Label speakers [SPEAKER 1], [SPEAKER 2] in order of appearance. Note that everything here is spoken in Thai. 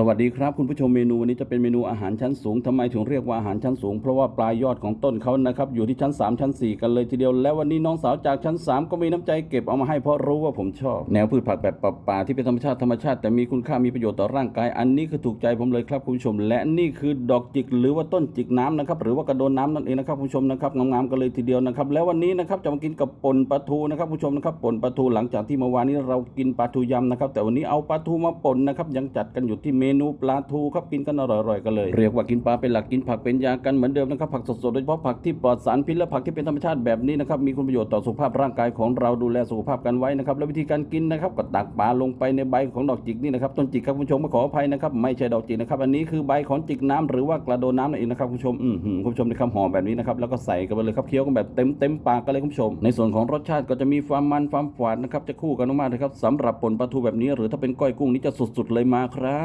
[SPEAKER 1] สวัสดีครับคุณผู้ชมเมนูวันนี้จะเป็นเมนูอาหารชั้นสูงทำไมถึงเรียกว่าอาหารชั้นสูง เพราะว่าปลายยอดของต้นเขานะครับอยู่ที่ชั้น 3 ชั้น 4 กันเลยทีเดียว และวันนี้น้องสาวจากชั้น 3 ก็มีน้ำใจเก็บเอามาให้เพราะรู้ว่าผมชอบ แนวพืชผักแบบป่าๆที่เป็นธรรมชาติธรรมชาติแต่มีคุณค่ามีประโยชน์ต่อร่างกาย อันนี้คือถูกใจผมเลยครับคุณผู้ชม และนี่คือดอกจิกหรือว่าต้นจิกน้ำนะครับหรือว่ากระโดนน้ำนั่นเองนะครับคุณผู้ชมนะครับงามๆกันเลยทีเดียวนะครับแล้ววันนี้นะครับจะมากินกับป่นปลาทูนะครับคุณผู้ชมนะครับป่นปลาทูหลังจากที่เมื่อวานนี้เรากินปลาทูยำนะครับแต่วันนี้เอาปลาทูมาป่นนะครับยังจัดกันอยู่ที่เมนูปลาทูครับกินกันอร่อยๆกันเลย เรียกว่ากินปลาเป็นหลักกินผักเป็นยากันเหมือนเดิมนะครับผักสดๆโดยเฉพาะผักที่ปลอดสารพิษและผักที่เป็นธรรมชาติแบบนี้นะครับมีคุณประโยชน์ต่อสุขภาพร่างกายของเราดูแลสุขภาพกันไว้นะครับและวิธีการกินนะครับก็ตักปลาลงไปในใบของดอกจิกนี่นะครับต้นจิกครับคุณผู้ชมมาขออภัยนะครับไม่ใช่ดอกจิกนะครับอันนี้คือใบของจิกน้ำหรือว่ากระโดน้ำนั่นเองนะครับคุณผู้ชมอือหือคุณผู้ชมในคำห่อแบบนี้นะครับแล้วก็ใส่กันไปเลยครับเคี้ยวกันแบบเต็มเต็มปากกันเลยคุณผู้ชม ในส่วนของรสชาติก็จะมีความมันความฝาดนะครับจะคู่กันมากๆเลยครับสำหรับป่นปลาทูแบบนี้ หรือถ้าเป็นก้อยกุ้งนี่จะสุดๆเลยมาครับ